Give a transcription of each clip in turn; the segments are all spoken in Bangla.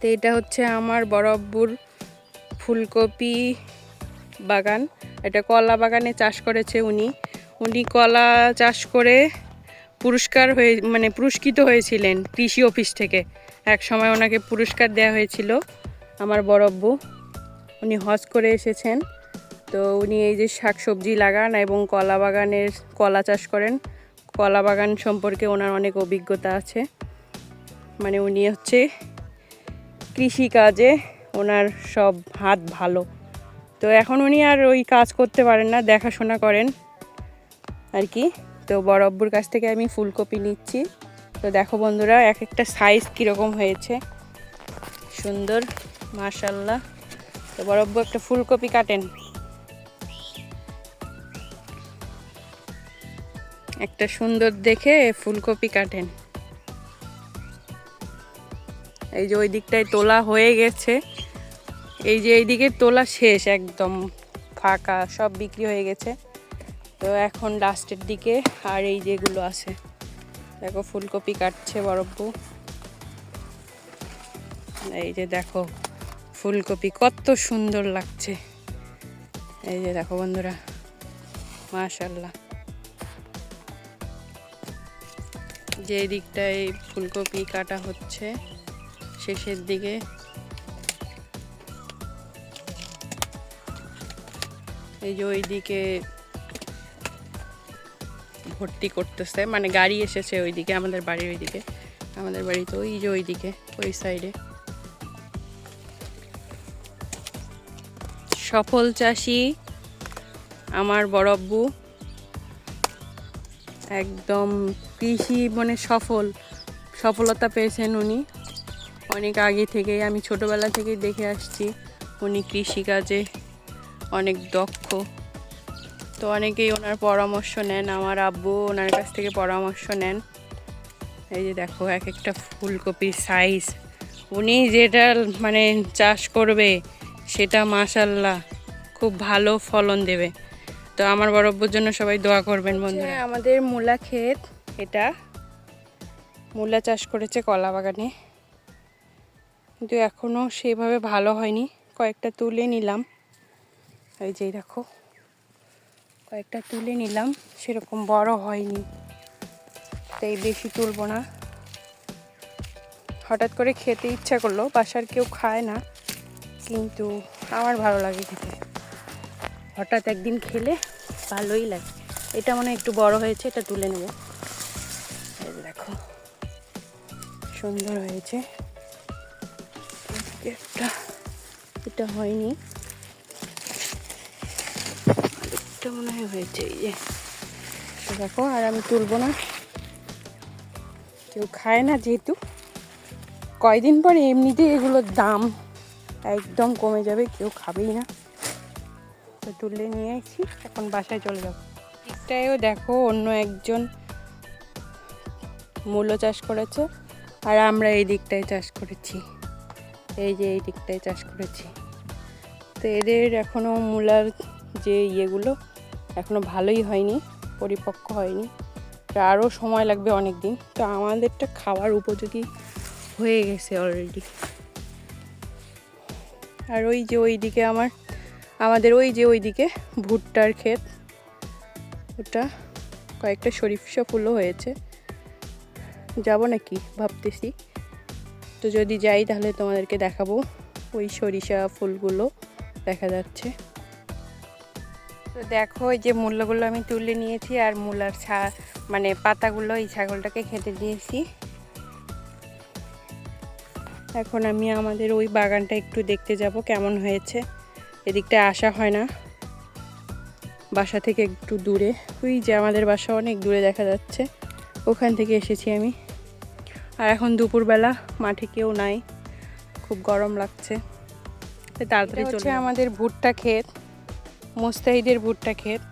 তো এটা হচ্ছে আমার বড় আব্বুর ফুলকপি বাগান। এটা কলা বাগানে চাষ করেছে উনি। উনি কলা চাষ করে পুরস্কার হয়ে মানে পুরস্কৃত হয়েছিলেন কৃষি অফিস থেকে। এক সময় ওনাকে পুরস্কার দেওয়া হয়েছিল আমার বড় আব্বু। উনি হজ করে এসেছেন। তো উনি এই যে শাকসবজি লাগান এবং কলা বাগানের কলা চাষ করেন। কলা বাগান সম্পর্কে ওনার অনেক অভিজ্ঞতা আছে। মানে উনি হচ্ছে কৃষিকাজে ওনার সব হাত ভালো। তো এখন উনি আর ওই কাজ করতে পারেন না, দেখাশোনা করেন আর কি। তো বড় আব্বুর কাছ থেকে আমি ফুলকপি নিচ্ছি। তো দেখো বন্ধুরা, এক একটা সাইজ কীরকম হয়েছে। সুন্দর মাশাল্লাহ তো বড় আব্বু একটা ফুলকপি কাটেন। একটা সুন্দর দেখে ফুলকপি কাটেন। এই যে ওই দিকটায় তোলা হয়ে গেছে। এই যে এই এইদিকে তোলা শেষ একদম ফাঁকা, সব বিক্রি হয়ে গেছে। তো এখন লাস্টের দিকে আর এই যেগুলো আছে, দেখো ফুলকপি কাটছে বরব্বু এই যে দেখো ফুলকপি কত সুন্দর লাগছে। এই যে দেখো বন্ধুরা মাশাল্লাহ যে দিকটায় ফুলকপি কাটা হচ্ছে। শেষের দিকে। এই যে ওইদিকে ভর্তি করতেছে মানে গাড়ি এসেছে ওইদিকে, আমাদের বাড়ির ওইদিকে। আমাদের বাড়ি তো ওই যে ওইদিকে, ওই সাইডে সফল চাষি, আমার বড়ব্বু একদম কৃষি মানে সফল, সফলতা পেয়েছেন উনি। অনেক আগে থেকেই আমি ছোটোবেলা থেকেই দেখে আসছি। উনি কৃষিকাজে অনেক দক্ষ। তো অনেকেই ওনার পরামর্শ নেন, আমার আব্বু ওনার কাছ থেকে পরামর্শ নেন। এই যে দেখো, এক একটা ফুলকপির সাইজ উনি যেটা মানে চাষ করবে, সেটা মাশাল্লাহ খুব ভালো ফলন দেবে। তো আমার বরব্বর জন্য সবাই দোয়া করবেন বন্ধু আমাদের মূলা ক্ষেত, এটা মূলা চাষ করেছে কলা বাগানে। কিন্তু এখনও সেভাবে ভালো হয়নি। কয়েকটা তুলে নিলাম। এই যে দেখো, কয়েকটা তুলে নিলাম, সেরকম বড় হয়নি। তাই বেশি তুলব না। হঠাৎ করে খেতে ইচ্ছা করল, বাসার কেউ খায় না, কিন্তু আমার ভালো লাগে খেতে। হঠাৎ একদিন খেলে ভালোই লাগে। এটা মনে একটু বড় হয়েছে, এটা তুলে নেব। দেখো, সুন্দর হয়েছে। একটা এটা হয়নি। আরেকটা মনে হয় হয়েছে, এই যে। দেখো, আর আমি তুলবো না। কেউ খায় না যেহেতু। কয়দিন পরে এমনিতেই এগুলোর দাম একদম কমে যাবে, কেউ খাবেই না। তো তুলে নিয়ে এসেছি এখন বাসায় চলে যাব। দিকটায়ও দেখো, অন্য একজন মূল্য চাষ করেছে, আর আমরা এই দিকটায় চাষ করেছি। এই যে এই দিকটায় চাষ করেছি। তো এদের এখনও মূলার যে ইয়েগুলো এখনও ভালোই হয়নি, পরিপক্ক হয়নি। আরও সময় লাগবে অনেক দিন তো আমাদেরটা খাওয়ার উপযোগী হয়ে গেছে অলরেডি আর ওই যে ওই দিকে আমার, আমাদের ওই যে ওই দিকে ভুট্টার ক্ষেত, ওটা কয়েকটা সরিষা ফুলও হয়েছে। যাব নাকি? ভাবতেছি। তো যদি যাই তাহলে তোমাদেরকে দেখাবো ওই সরিষা ফুলগুলো দেখা যাচ্ছে। তো দেখো এই যে মূল্যগুলো আমি তুলে নিয়েছি আর মূলার ছা মানে পাতাগুলো এই ছাগলটাকে খেতে দিয়েছি। এখন আমি আমাদের ওই বাগানটা একটু দেখতে যাব কেমন হয়েছে। এদিকটা আসা হয় না। বাসা থেকে একটু দূরে। ওই যে আমাদের বাসা অনেক দূরে দেখা যাচ্ছে। ওখান থেকে এসেছি আমি। আর এখন দুপুরবেলা মাঠে কেউ নাই। খুব গরম লাগছে। তাড়াতাড়ি চলে আমাদের ভুট্টা ক্ষেত মুস্তাহিদের ভুট্টা ক্ষেত।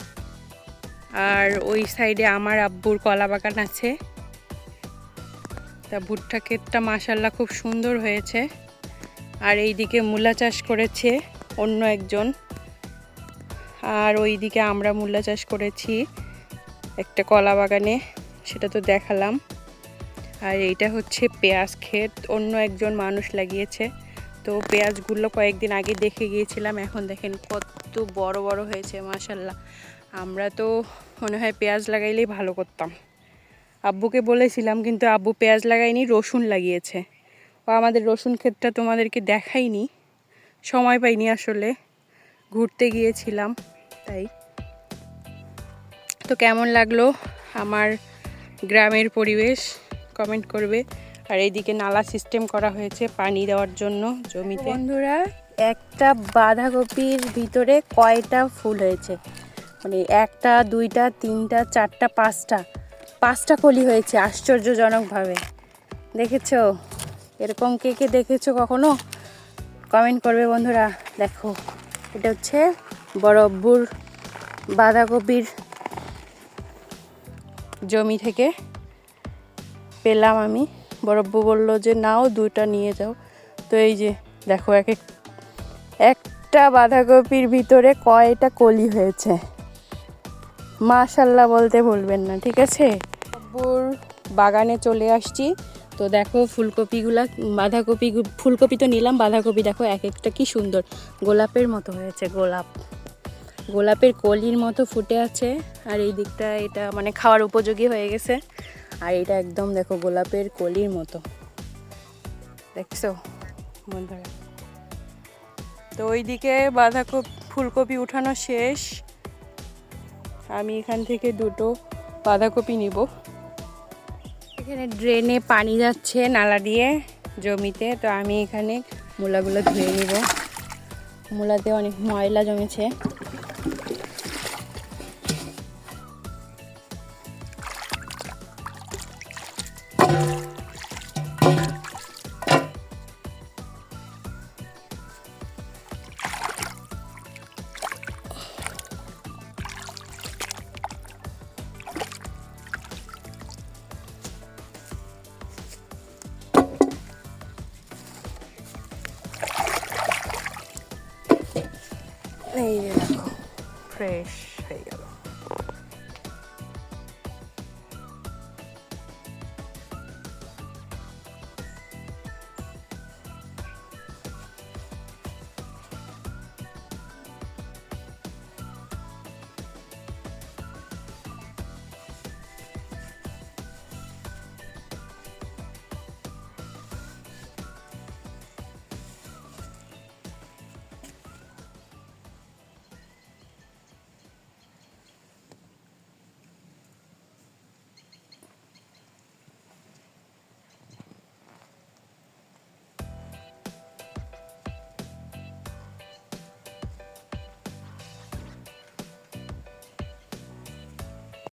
আর ওই সাইডে আমার আব্বুর কলা বাগান আছে। তা ভুট্টা ক্ষেতটা মাসাল্লাহ খুব সুন্দর হয়েছে। আর এইদিকে মূলা চাষ করেছে অন্য একজন। আর ওইদিকে আমরা মূলা চাষ করেছি একটা কলা বাগানে সেটা তো দেখালাম। আর এইটা হচ্ছে পেঁয়াজ ক্ষেত। অন্য একজন মানুষ লাগিয়েছে। তো পেঁয়াজগুলো কয়েকদিন আগে দেখে গিয়েছিলাম, এখন দেখেন কত বড় বড় হয়েছে মাসাল্লাহ আমরা তো মনে হয় পেঁয়াজ লাগাইলেই ভালো করতাম। আব্বুকে বলেছিলাম, কিন্তু আব্বু পেঁয়াজ লাগায়নি, রসুন লাগিয়েছে। ও আমাদের রসুন ক্ষেতটা তোমাদেরকে দেখাইনি। সময় পাইনি আসলে। ঘুরতে গিয়েছিলাম, তাই। তো কেমন লাগল আমার গ্রামের পরিবেশ? কমেন্ট করবে। আর এইদিকে নালা সিস্টেম করা হয়েছে পানি দেওয়ার জন্য জমিতে। বন্ধুরা, একটা বাঁধাকপির ভিতরে কয়টা ফুল হয়েছে? মানে একটা, দুইটা, তিনটা, চারটা, পাঁচটা। পাঁচটা কলি হয়েছে, আশ্চর্যজনকভাবে। দেখেছ? এরকম কে কে দেখেছ কখনো? কমেন্ট করবে বন্ধুরা। দেখো, এটা হচ্ছে বরব্বুর বাঁধাকপির জমি থেকে। পেলাম আমি। বরব্বু বলল যে, নাও দুটা নিয়ে যাও। তো এই যে, দেখো এক এক, একটা বাঁধাকপির ভিতরে কয়টা কলি হয়েছে। মাশাল্লাহ বলতে ভুলবেন না, ঠিক আছে? বরব্বুর বাগানে চলে আসছি। তো দেখো ফুলকপিগুলা, বাঁধাকপি, ফুলকপি তো নিলাম, বাঁধাকপি দেখো এক একটা কি সুন্দর। গোলাপের মতো হয়েছে গোলাপ। গোলাপের কলির মতো ফুটে আছে। আর এই দিকটা, এটা মানে খাওয়ার উপযোগী হয়ে গেছে। আর এটা একদম দেখো গোলাপের কলির মতো। দেখছ? বন্ধুরা তো ওইদিকে বাঁধাকপি, ফুলকপি উঠানো শেষ। আমি এখান থেকে দুটো বাঁধাকপি নিব। এখানে ড্রেনে পানি যাচ্ছে নালা দিয়ে জমিতে, তো আমি এখানে মূলাগুলো ধুয়ে নিব। মূলাতে অনেক ময়লা জমেছে। এই